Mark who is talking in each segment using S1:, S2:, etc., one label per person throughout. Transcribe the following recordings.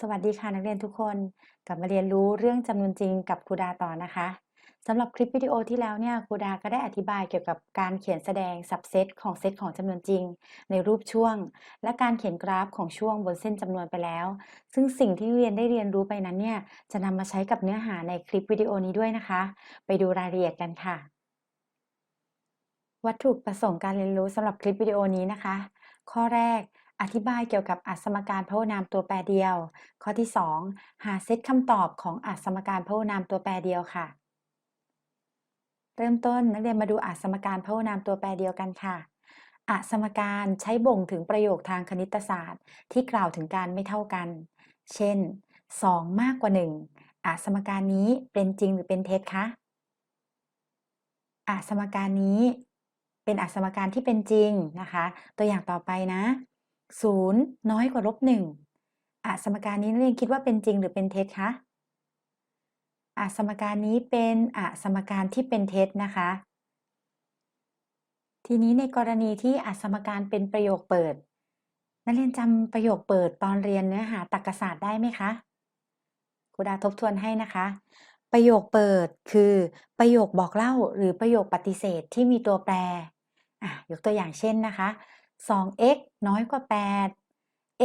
S1: สวัสดีค่ะนักเรียนทุกคนกลับมาเรียนรู้เรื่องจำนวนจริงกับครูดาต่อนะคะสำหรับคลิปวิดีโอที่แล้วเนี่ยครูดาก็ได้อธิบายเกี่ยวกับการเขียนแสดงสับเซตของเซตของจำนวนจริง ในรูปช่วง และการเขียนกราฟของช่วงบนเส้นจำนวนไปแล้ว ซึ่งสิ่งที่เรียนได้เรียนรู้ไปนั้นเนี่ยจะนำมาใช้กับเนื้อหาในคลิปวิดีโอนี้ด้วยนะคะ ไปดูรายละเอียดกันค่ะ วัตถุประสงค์การเรียนรู้สำหรับคลิปวิดีโอนี้นะคะ ข้อแรก อธิบายเกี่ยวกับอัสมการพหุนามตัวแปรเดียว ข้อที่ 2 หาเซตคำตอบของอัสมการพหุนามตัวแปรเดียวค่ะ เริ่มต้นนักเรียนมาดูอัสมการพหุนามตัวแปรเดียวกันค่ะอัสมการใช้บ่งถึงประโยคทางคณิตศาสตร์ ที่กล่าวถึงการไม่เท่ากัน เช่น 2 มากกว่า 1อัสมการนี้เป็นจริงหรือเป็นเท็จคะอัสมการนี้เป็นอัสมการที่เป็นจริงนะคะ ตัวอย่างต่อไปนะ 0 น้อยกว่าลบ1อะสมการนี้นักเรียนคิดว่าเป็นจริงหรือเป็นเท็จคะอะสมการนี้เป็นอะสมการที่เป็นเท็จนะคะ ทีนี้ในกรณีที่อะสมการเป็นประโยคเปิด นักเรียนจำประโยคเปิดตอนเรียนเนื้อหาตรรกศาสตร์ได้ไหมคะครูดาทบทวนให้นะคะ ประโยคเปิดคือประโยคบอกเล่าหรือประโยคปฏิเสธที่มีตัวแปรอะยกตัวอย่างเช่นนะคะ 2x น้อยกว่า 8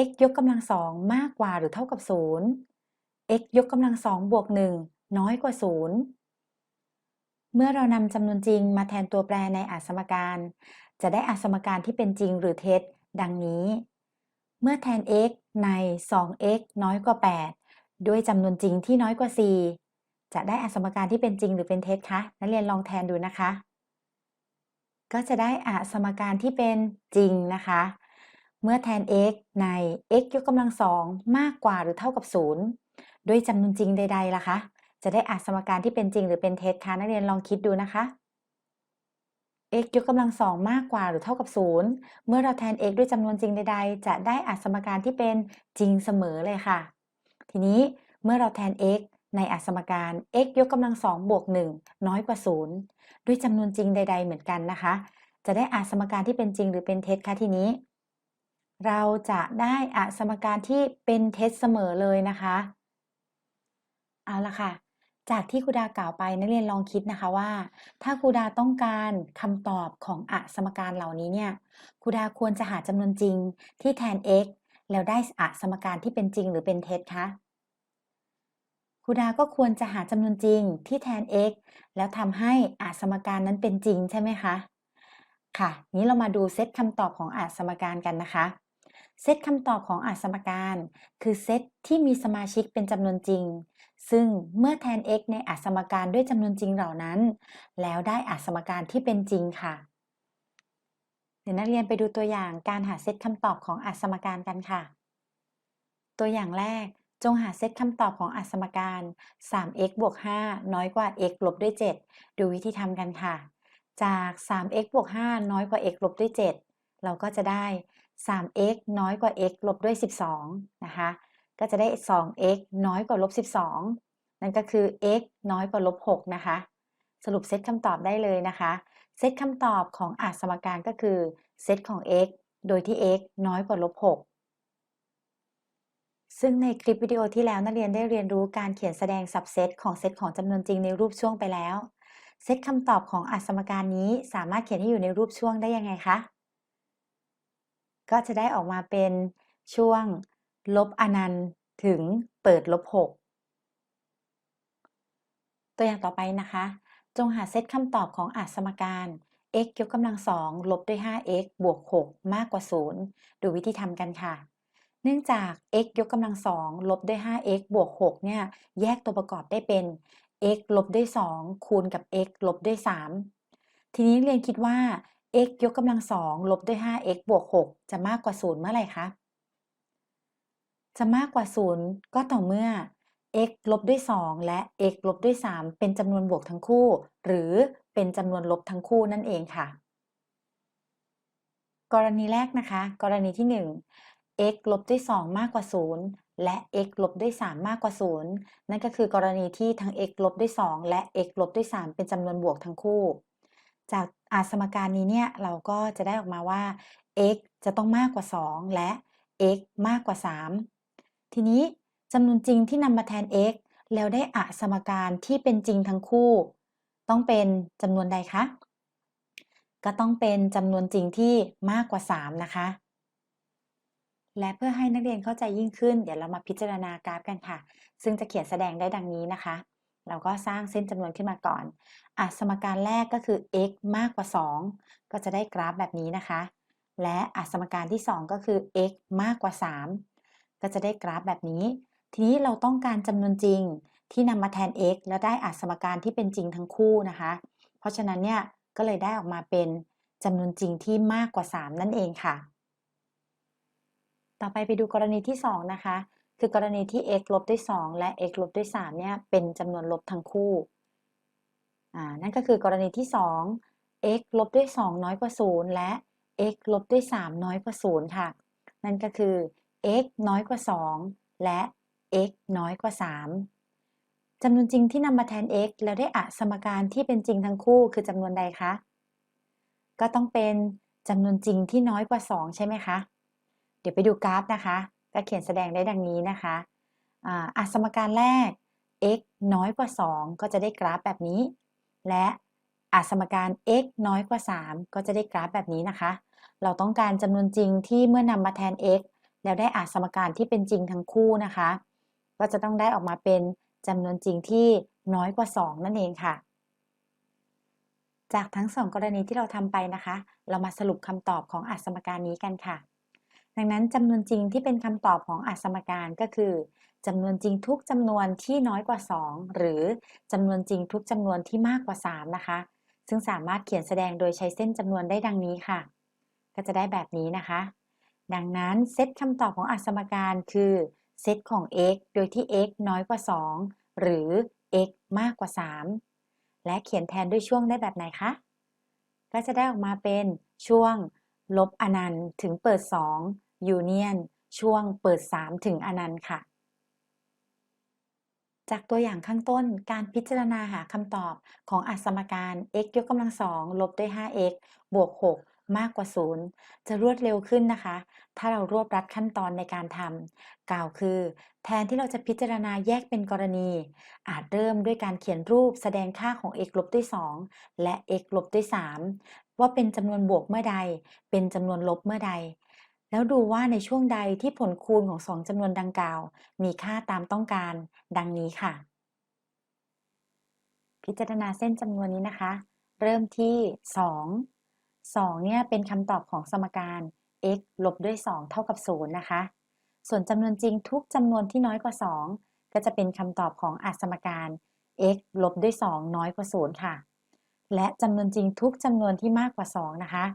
S1: x ยกกำลังสองมากกว่าหรือเท่ากับ 0 x ยกกำลังสองบวก 1 น้อยกว่า 0 เมื่อเรานำจำนวนจริงมาแทนตัวแปรในอัสมการ จะได้อัสมการที่เป็นจริงหรือเท็จ ดังนี้ เมื่อแทน x ใน 2x น้อยกว่า 8 ด้วยจำนวนจริงที่น้อยกว่า 4 จะได้อัสมการที่เป็นจริงหรือเป็นเท็จคะ นักเรียนลองแทนดูนะคะ ก็จะได้อสมการที่เป็นจริงนะคะ เมื่อแทน x ใน x ยกกำลังสองมากกว่าหรือเท่ากับ 0 ด้วยจำนวนจริงใดๆล่ะคะ จะได้อสมการที่เป็นจริงหรือเป็นเท็จคะนักเรียนลองคิดดูนะคะ x ยกกำลังสองมากกว่าหรือเท่ากับ 0 เมื่อเราแทน x ด้วยจำนวนจริงใด ๆ จะได้อสมการที่เป็นจริงเสมอเลยค่ะ ทีนี้เมื่อเราแทน x ในอสมการ x ยกกำลังสองบวก1น้อยกว่า 0 ด้วยจำนวนจริงใด ๆ เหมือนกันนะคะ จะได้อสมการที่เป็นจริงหรือเป็นเท็จคะทีนี้ เราจะได้อสมการที่เป็นเท็จเสมอเลยนะคะ เอาละค่ะ จากที่ครูดากล่าวไปนักเรียนลองคิดนะคะว่า ถ้าครูดาต้องการคำตอบของอสมการเหล่านี้เนี่ยครูดาควรจะหาจำนวนจริงที่แทน x แล้วได้อสมการที่เป็นจริงหรือเป็นเท็จคะ ครูดาก็ควรจะหาจำนวนจริงที่แทน x แล้วทำให้อาสมการนั้นเป็นจริงใช่ไหมคะ ค่ะ นี้เรามาดูเซตคำตอบของอาสมการกันนะคะ เซตคำตอบของอาสมการ คือเซตที่มีสมาชิกเป็นจำนวนจริง ซึ่งเมื่อแทน x ในอาสมการด้วยจำนวนจริงเหล่านั้น แล้วได้อาสมการที่เป็นจริงค่ะ เดี๋ยวนักเรียนไปดูตัวอย่างการหาเซตคำตอบของอาสมการกันค่ะ ตัวอย่างแรก จงหาเซตคำตอบของอัสมการ 3x บวก 5 น้อยกว่า x ลบด้วย 7 ดูวิธีทำกันค่ะ จาก 3x บวก 5 น้อยกว่า x ลบด้วย 7 เราก็จะได้ 3x น้อยกว่า x ลบด้วย 12 นะคะ ก็จะได้ 2x น้อยกว่าลบ 12 นั่นก็คือ x น้อยกว่าลบ 6 นะคะ สรุปเซตคำตอบได้เลยนะคะ เซตคำตอบของอัสมการก็คือ เซตของ x โดยที่ x น้อยกว่าลบ 6 ซึ่งในคลิปวิดีโอที่แล้วนักเรียนได้เรียนรู้การเขียนแสดงสับเซตของเซตของจำนวนจริงในรูปช่วงไปแล้ว เซตคำตอบของอัสมการนี้สามารถเขียนให้อยู่ในรูปช่วงได้ยังไงคะ ก็จะได้ออกมาเป็นช่วง ลบอนันต์ถึงเปิดลบ 6 ตัวอย่างต่อไปนะคะ จงหาเซตคำตอบของอัสมการ x ยกกำลังสองลบด้วย 5x บวก 6 มากกว่า 0 ดูวิธีทำกันค่ะ เนื่องจาก x ยกกำลังสองลบด้วย 5x บวก 6 เนี่ย แยกตัวประกอบได้เป็น x ลบด้วย 2 คูณกับ x ลบด้วย 3 ทีนี้เรียนคิดว่า x ยกกำลังสองลบด้วย 5x บวก 6 จะมากกว่า 0 เมื่อไหร่คะ จะมากกว่า 0 ก็ต่อเมื่อ x ลบด้วย 2 และ x ลบด้วย 3 เป็นจำนวนบวกทั้งคู่ หรือเป็นจำนวนลบทั้งคู่นั่นเองค่ะ กรณีแรกนะคะ กรณีที่ 1 x ลบด้วย 2 มากกว่า 0 และ x ลบด้วย 3 มากกว่า 0 นั่นก็คือกรณีที่ทั้ง x ลบด้วย 2 และ x ลบด้วย 3 เป็นจำนวนบวกทั้งคู่ จากอาสมการนี้เนี่ยเราก็จะได้ออกมาว่า x จะต้องมากกว่า 2 และ x มากกว่า 3 ทีนี้จำนวนจริงที่นำมาแทน x แล้วได้อะสมการที่เป็นจริงทั้งคู่ ต้องเป็นจำนวนใดคะ ก็ต้องเป็นจำนวนจริงที่มากกว่า 3 นะคะ และเพื่อให้นักเรียนเข้าใจยิ่งขึ้น เดี๋ยวเรามาพิจารณากราฟกันค่ะ ซึ่งจะเขียนแสดงได้ดังนี้นะคะ เราก็สร้างเส้นจำนวนขึ้นมาก่อนอะสมการแรกก็คือ x มากกว่า 2 ก็จะได้กราฟแบบนี้นะคะ และอะสมการที่ 2 ก็คือ x มากกว่า 3 ก็จะได้กราฟแบบนี้ ทีนี้เราต้องการจำนวนจริงที่นำมาแทน x แล้วได้อสมการที่เป็นจริงทั้งคู่นะคะ เพราะฉะนั้นเนี่ยก็เลยได้ออกมาเป็นจำนวนจริงที่มากกว่า 3 นั่นเองค่ะ ต่อไปไปดูกรณีที่ 2 นะคะ คือกรณีที่ x ลบด้วย 2 และ x ลบด้วย3เนี่ยเป็นจำนวนลบทั้งคู่อ่านั่นก็คือกรณีที่ 2 x ลบด้วย 2 น้อยกว่า 0 และ x ลบด้วย 3 น้อยกว่า 0 ค่ะ นั่นก็คือ x น้อยกว่า 2 และ x น้อยกว่า 3จำนวนจริงที่นำมาแทน x แล้วได้อะสมการที่เป็นจริงทั้งคู่คือจำนวนใดคะ ก็ต้องเป็นจำนวนจริงที่น้อยกว่า 2 ใช่ไหมคะ ดี๋ยวไปดูกราฟนะคะก็เขียนแสดงได้ดังนี้นะคะอ่าสมการแรก x น้อยกว่า 2 ก็จะได้กราฟแบบนี้ และอะสมการ x น้อยกว่า 3 ก็จะได้กราฟแบบนี้นะคะ เราต้องการจำนวนจริงที่เมื่อนำมาแทน x แล้วได้อะสมการที่เป็นจริงทั้งคู่นะคะ ก็จะต้องได้ออกมาเป็นจำนวนจริงที่น้อยกว่า 2 นั่นเองค่ะ จากทั้ง2กรณีที่เราทำไปนะคะ เรามาสรุปคำตอบของอัสมการนี้กันค่ะ ดังนั้นจำนวนจริงที่เป็นคำตอบของอัสมการก็คือจำนวนจริงทุกจำนวนที่น้อยกว่า 2 หรือจำนวนจริงทุกจำนวนที่มากกว่า 3 นะคะ ซึ่งสามารถเขียนแสดงโดยใช้เส้นจำนวนได้ดังนี้ค่ะ ก็จะได้แบบนี้นะคะ ดังนั้นเซตคำตอบของอัสมการคือเซตของ x โดยที่ x น้อยกว่า 2 หรือ x มากกว่า 3 และเขียนแทนด้วยช่วงได้แบบไหนคะ ก็จะได้ออกมาเป็นช่วงลบอนันต์ถึงเปิด 2 ยูเนียนช่วงเปิด 3 ถึงอนันต์ค่ะ จากตัวอย่างข้างต้นการพิจารณาหาคำตอบของอัสมการ x ยกกำลังสองลบด้วย 5x บวก 6 มากกว่า 0 จะรวดเร็วขึ้นนะคะ ถ้าเรารวบรัดขั้นตอนในการทำกล่าวคือ แทนที่เราจะพิจารณาแยกเป็นกรณี อาจเริ่มด้วยการเขียนรูปแสดงค่าของ x ลบด้วย 2 และ x ลบด้วย 3 ว่าเป็นจำนวนบวกเมื่อใด เป็นจำนวนลบเมื่อใด แล้วดูว่าในช่วงใดที่ผลคูณของสองจำนวนดังกล่าว มีค่าตามต้องการ ดังนี้ค่ะ พิจารณาเส้นจำนวนนี้นะคะ เริ่มที่ 2 2เนี่ยเป็นคำตอบของสมการ x ลบด้วย 2 เท่ากับ 0 นะคะ ส่วนจำนวนจริงทุกจำนวนที่น้อยกว่า 2 ก็จะเป็นคำตอบของอัสมการ x ลบด้วย 2 น้อยกว่า 0 ค่ะ และจำนวนจริงทุกจำนวนที่มากกว่า 2 นะคะ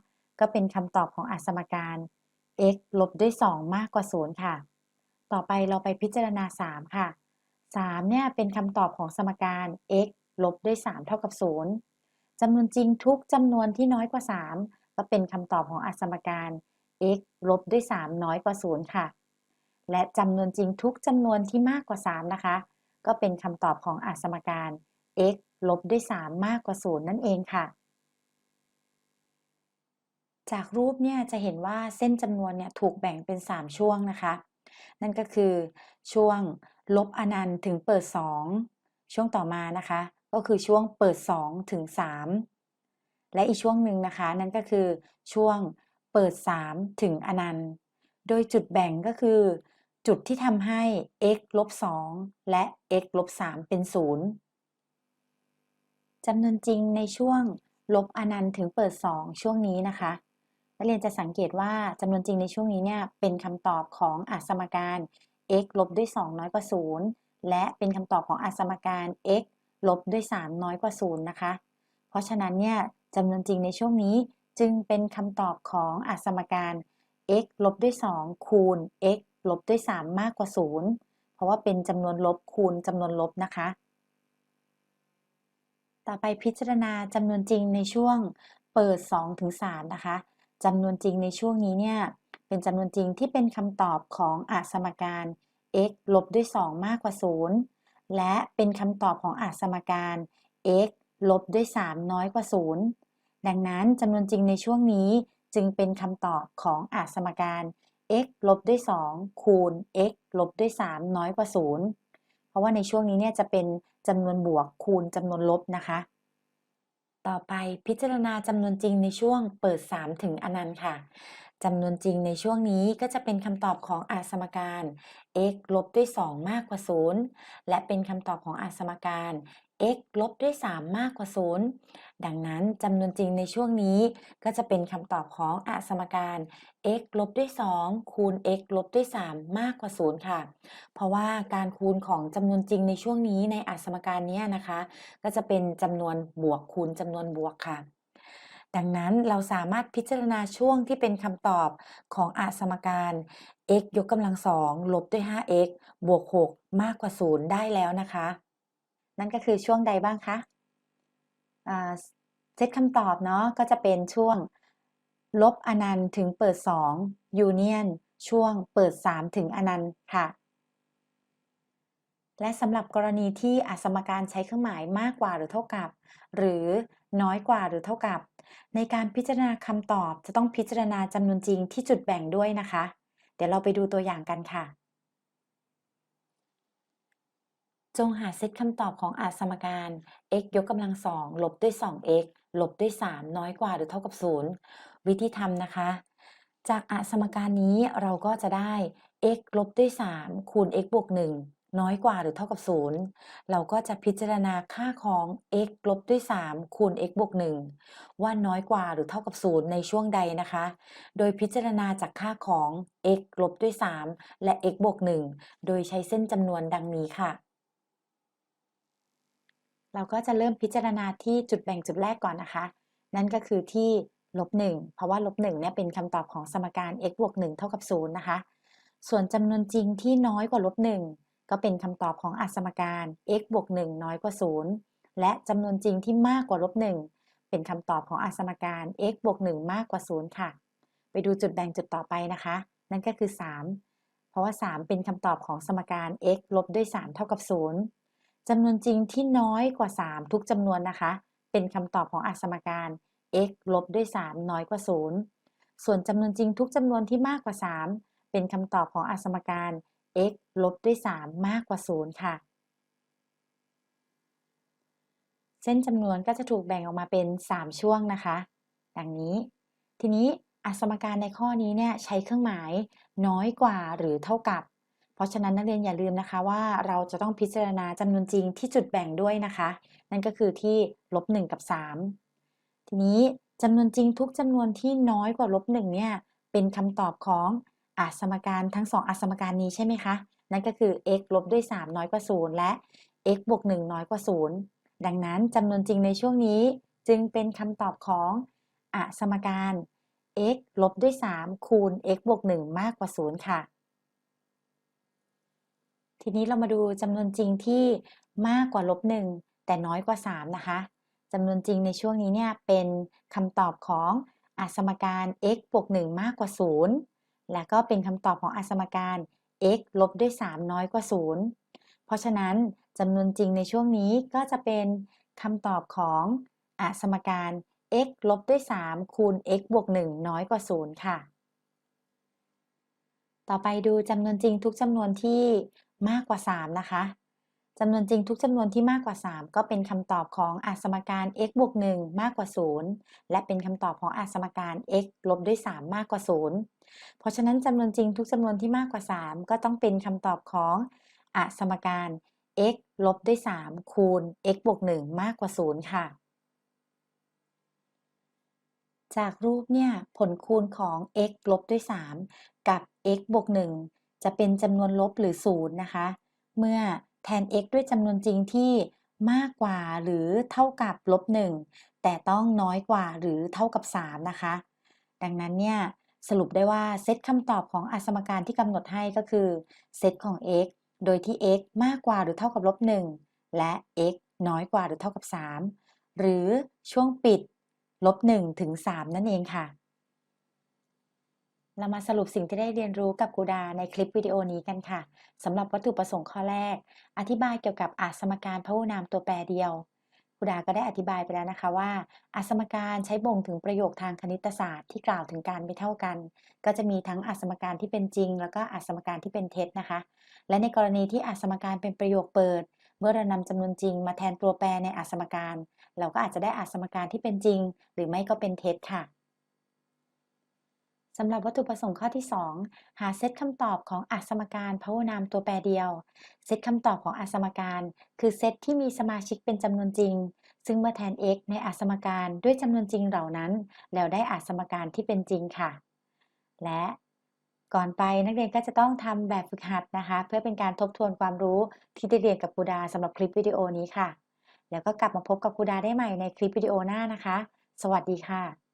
S1: ก็เป็นคำตอบของอัสมการ x x ลบด้วย 2 มากกว่า 0 ค่ะ ต่อไปเราไปพิจารณา 3 ค่ะ 3 เนี่ยเป็นคำตอบของสมการ x ลบด้วย 3 เท่ากับ 0จำนวนจริงทุกจำนวนที่น้อยกว่า 3 ก็เป็นคำตอบของอสมการ x ลบด้วย 3 น้อยกว่า 0 ค่ะ และจำนวนจริงทุกจำนวนที่มากกว่า 3 นะคะ ก็เป็นคำตอบของอสมการ x ลบด้วย 3 มากกว่า 0 นั่นเองค่ะ จากรูปเนี่ยจะเห็นว่าเส้นจำนวนเนี่ยถูกแบ่งเป็น 3 ช่วงนะคะ นั่นก็คือช่วงลบอนันต์ถึงเปิด 2 ช่วงต่อมานะคะ ก็คือช่วงเปิด 2 ถึง 3 และอีกช่วงหนึ่งนะคะ นั่นก็คือช่วงเปิด 3 ถึงอนันต์ โดยจุดแบ่งก็คือ จุดที่ทำให้ x ลบ 2 และ x ลบ 3 เป็น 0จำนวนจริงในช่วงลบอนันต์ถึงเปิด 2 ช่วงนี้นะคะ นักเรียนจะสังเกตว่าจำนวนจริงในช่วงนี้เนี่ยเป็นคำตอบของอัสมการ x ลบด้วย 2 น้อยกว่า 0 และเป็นคำตอบของอัสมการ x ลบด้วย 3 น้อยกว่า 0 นะคะ เพราะฉะนั้นเนี่ยจำนวนจริงในช่วงนี้จึงเป็นคำตอบของอัสมการ x ลบด้วย 2 คูณ x ลบด้วย 3 มากกว่า 0 เพราะว่าเป็นจำนวนลบคูณจำนวนลบนะคะ ต่อไปพิจารณาจำนวนจริงในช่วงเปิด2ถึง3นะคะ จำนวนจริงในช่วงนี้เนี่ยเป็นจำนวนจริงที่เป็นคำตอบของอาสมการ x ลบด้วย 2 มากกว่า 0 และเป็นคำตอบของอาสมการ x ลบด้วย 3 น้อยกว่า 0 ดังนั้นจำนวนจริงในช่วงนี้จึงเป็นคำตอบของอาสมการ x ลบด้วย 2 คูณ x ลบด้วย 3 น้อยกว่า 0 เพราะว่าในช่วงนี้เนี่ยจะเป็นจำนวนบวกคูณจำนวนลบนะคะ ต่อไปพิจารณาจำนวนจริงในช่วงเปิด 3 ถึงอนันต์ค่ะจำนวนจริงในช่วงนี้ก็จะเป็นคำตอบของอาสมการ x ลบด้วย 2 มากกว่า 0 และเป็นคำตอบของอาสมการ x ลบด้วย 3 มากกว่า 0 ดังนั้นจำนวนจริงในช่วงนี้ก็จะเป็นคำตอบของอสมการ x ลบด้วย 2 คูณ x ลบด้วย 3 มากกว่า 0 ค่ะ เพราะว่าการคูณของจำนวนจริงในช่วงนี้ในอสมการนี้นะคะ ก็จะเป็นจำนวนบวกคูณจำนวนบวกค่ะ ดังนั้นเราสามารถพิจารณาช่วงที่เป็นคำตอบของอสมการ x ยกกำลังสองลบด้วย 5x บวก 6 มากกว่า 0 ได้แล้วนะคะ นั่นก็คือช่วงใดบ้างคะเซตคำตอบเนาะก็จะเป็นช่วงลบอนันต์ถึงเปิด2ยูเนียนช่วงเปิด 3 ถึงอนันต์ค่ะ และสำหรับกรณีที่อสมการใช้เครื่องหมายมากกว่าหรือเท่ากับ หรือน้อยกว่าหรือเท่ากับ ในการพิจารณาคำตอบจะต้องพิจารณาจำนวนจริงที่จุดแบ่งด้วยนะคะ เดี๋ยวเราไปดูตัวอย่างกันค่ะ จงหาเซตคำตอบของอาสมการ x ยกกำลังสองลบด้วย 2x ลบด้วย 3 น้อยกว่าหรือเท่ากับ 0 วิธีทำนะคะ จากอาสมการนี้เราก็จะได้ x ลบด้วย 3 คูณ x บวก 1 น้อยกว่าหรือเท่ากับ 0 เราก็จะพิจารณาค่าของ x ลบด้วย 3 คูณ x บวก 1 ว่าน้อยกว่าหรือเท่ากับ 0 ในช่วงใดนะคะ โดยพิจารณาจากค่าของ x ลบด้วย 3 และ x บวก 1 โดยใช้เส้นจำนวนดังนี้ค่ะ เราก็จะเริ่มพิจารณาที่จุดแบ่งจุดแรกก่อนนะคะ นั่นก็คือที่ลบ1เพราะว่าลบ1เนี่ยเป็นคำตอบของสมการ x บวก1เท่ากับ0นะคะ ส่วนจำนวนจริงที่น้อยกว่าลบ1ก็เป็นคำตอบของอาสมการ x บวก1น้อยกว่า 0 และจำนวนจริงที่มากกว่าลบ1เป็นคำตอบของอาสมการ x บวก1มากกว่า 0 ค่ะ ไปดูจุดแบ่งจุดต่อไปนะคะ นั่นก็คือ 3 เพราะว่า 3 เป็นคำตอบของสมการ x ลบด้วย 3 เท่ากับ 0 จำนวนจริงที่น้อยกว่า 3 ทุกจำนวนนะคะ เป็นคำตอบของอสมการ x ลบด้วย 3 น้อยกว่า 0 ส่วนจำนวนจริงทุกจำนวนที่มากกว่า 3 เป็นคำตอบของอสมการ x ลบด้วย 3 มากกว่า 0 ค่ะ เส้นจำนวนก็จะถูกแบ่งออกมาเป็น 3 ช่วงนะคะ ดังนี้ ทีนี้อสมการในข้อนี้เนี่ยใช้เครื่องหมายน้อยกว่าหรือเท่ากับ เพราะฉะนั้นนักเรียนอย่าลืมนะคะว่าเราจะต้องพิจารณาจำนวนจริงที่จุดแบ่งด้วยนะคะ นั่นก็คือที่ลบ1กับ 3 ทีนี้จำนวนจริงทุกจำนวนที่น้อยกว่าลบ1เนี่ยเป็นคำตอบของอาสมการทั้งสองอสมการนี้ใช่ไหมคะนั่นก็คือ x ลบด้วย 3 น้อยกว่า0และ x บวก1น้อยกว่า0ดังนั้นจำนวนจริงในช่วงนี้จึงเป็นคำตอบของอสมการ x ลบด้วย 3 คูณ x บวก1มากกว่า 0 ค่ะ ทีนี้เรามาดูจำนวนจริงที่มากกว่าลบ1แต่น้อยกว่า 3 นะคะจำนวนจริงในช่วงนี้เนี่ยเป็นคำตอบของอาสมการ x บวก1มากกว่า 0 และก็เป็นคำตอบของอาสมการ x ลบด้วย 3 น้อยกว่า 0 เพราะฉะนั้นจำนวนจริงในช่วงนี้ก็จะเป็นคำตอบของอาสมการ x ลบด้วย 3 คูณ x บวก1น้อยกว่า 0 ค่ะ ต่อไปดูจำนวนจริงทุกจำนวนที่ มากกว่า 3 นะคะจำนวนจริงทุกจำนวนที่มากกว่า 3 ก็เป็นคำตอบของอาสมการ x บวก1มากกว่า 0 และเป็นคำตอบของอาสมการ x ลบด้วย 3 มากกว่า 0 เพราะฉะนั้นจำนวนจริงทุกจำนวนที่มากกว่า 3 ก็ต้องเป็นคำตอบของอาสมการ x ลบด้วย 3 คูณ x บวก1มากกว่า 0 ค่ะ จากรูปเนี่ยผลคูณของ x ลบด้วย 3 กับ x บวก1 จะเป็นจำนวนลบหรือ0นย์นะคะ เมื่อแทน x ด้วยจำนวนจริงที่มากกว่าหรือเท่ากับลบ1แต่ต้องน้อยกว่าหรือเท่ากับ 3 นะคะ ดังนั้นเนี่ยสรุปได้ว่าเซตคำตอบของอสมการที่กำหนดให้ก็คือเซตของ x โดยที่ x มากกว่าหรือเท่ากับลบ1และ x น้อยกว่าหรือเท่ากับ 3 หรือช่วงปิดลบ1ถึง 3 นั่นเองค่ะ เรามาสรุปสิ่งที่ได้เรียนรู้กับครูดาในคลิปวิดีโอนี้กันค่ะสำหรับวัตถุประสงค์ข้อแรก อธิบายเกี่ยวกับอาสมการพหุนามตัวแปรเดียวครูดาก็ได้อธิบายไปแล้วนะคะว่าอาสมการใช้บ่งถึงประโยคทางคณิตศาสตร์ที่กล่าวถึงการไม่เท่ากัน ก็จะมีทั้งอาสมการที่เป็นจริง แล้วก็อาสมการที่เป็นเท็จนะคะ และในกรณีที่อาสมการเป็นประโยคเปิด เมื่อเรานำจำนวนจริง มาแทนตัวแปรในอาสมการ เราก็อาจจะได้อาสมการที่เป็นจริง หรือไม่ก็เป็นเท็จค่ะ สำหรับวัตถุประสงค์ข้อที่ 2 หาเซตคำตอบของอสมการพหุนามตัวแปรเดียว เซตคำตอบของอสมการ คือเซตที่มีสมาชิกเป็นจำนวนจริง ซึ่งเมื่อแทน x ในอสมการด้วยจำนวนจริงเหล่านั้น แล้วได้อสมการที่เป็นจริงค่ะ และก่อนไปนักเรียนก็จะต้องทำแบบฝึกหัดนะคะ เพื่อเป็นการทบทวนความรู้ที่ได้เรียนกับครูดาสำหรับคลิปวิดีโอนี้ค่ะ แล้วก็กลับมาพบกับครูดาได้ใหม่ในคลิปวิดีโอหน้านะคะ สวัสดีค่ะ